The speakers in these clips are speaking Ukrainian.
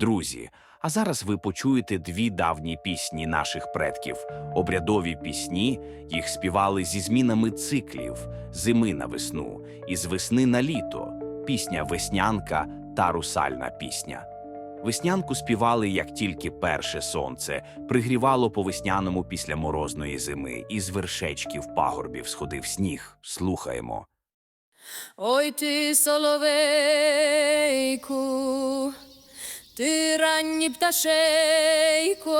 Друзі, а зараз ви почуєте дві давні пісні наших предків. Обрядові пісні їх співали зі змінами циклів зими на весну і з весни на літо. Пісня веснянка та русальна пісня. Веснянку співали, як тільки перше сонце пригрівало по весняному після морозної зими, і з вершечків пагорбів сходив сніг. Слухаємо. Ой ти, соловейку, ти ранній пташейко,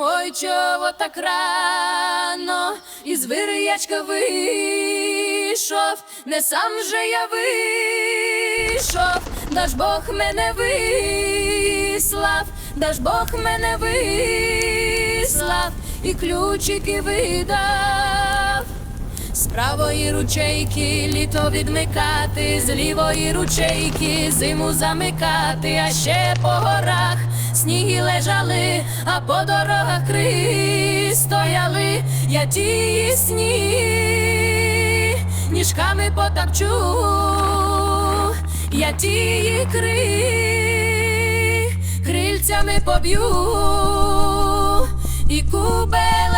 ой чого так рано, із вирячка вийшов, не сам же я вийшов, наш Бог мене вислав, наш Бог мене вислав, і ключики видав. З правої ручейки літо відмикати, з лівої ручейки зиму замикати, а ще по горах сніги лежали, а по дорогах кри стояли, я ті сні ніжками потапчу, я ті кри крильцями поб'ю. І кубелечко я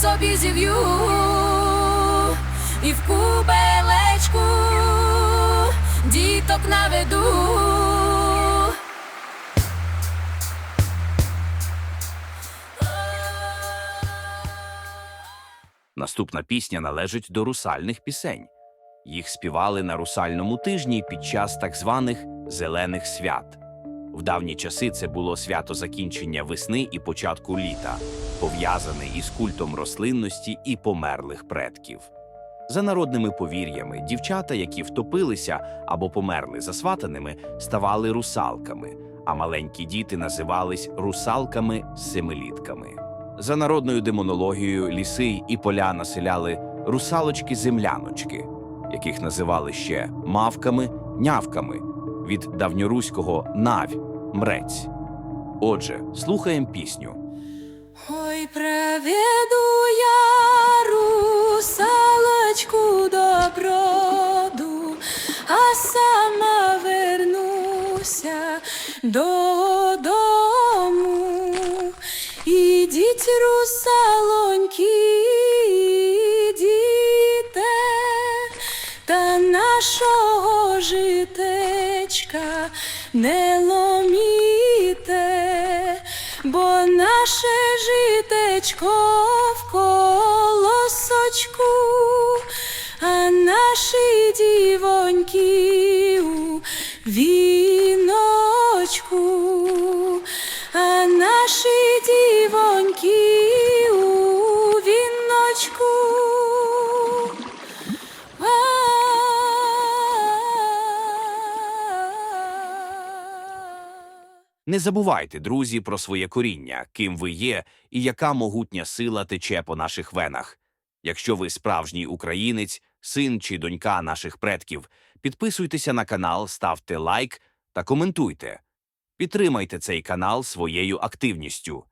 собі зів'ю і в кубелечку діток наведу. Наступна пісня належить до русальних пісень. Їх співали на русальному тижні під час так званих зелених свят. В давні часи це було свято закінчення весни і початку літа, пов'язане із культом рослинності і померлих предків. За народними повір'ями, дівчата, які втопилися або померли засватаними, ставали русалками, а маленькі діти називались русалками-семилітками. За народною демонологією, ліси і поля населяли русалочки-земляночки, яких називали ще мавками, нявками від давньоруського навь мрець. Отже, слухаємо пісню. Ой, проведу я русалочку до броду, а сама вернуся додому. Ідіть, русалоньки, ідіте, та нашого житечка не ломіте, бо наше житечко в Не забувайте, друзі, про своє коріння, ким ви є і яка могутня сила тече по наших венах. Якщо ви справжній українець, син чи донька наших предків, підписуйтеся на канал, ставте лайк та коментуйте. Підтримайте цей канал своєю активністю.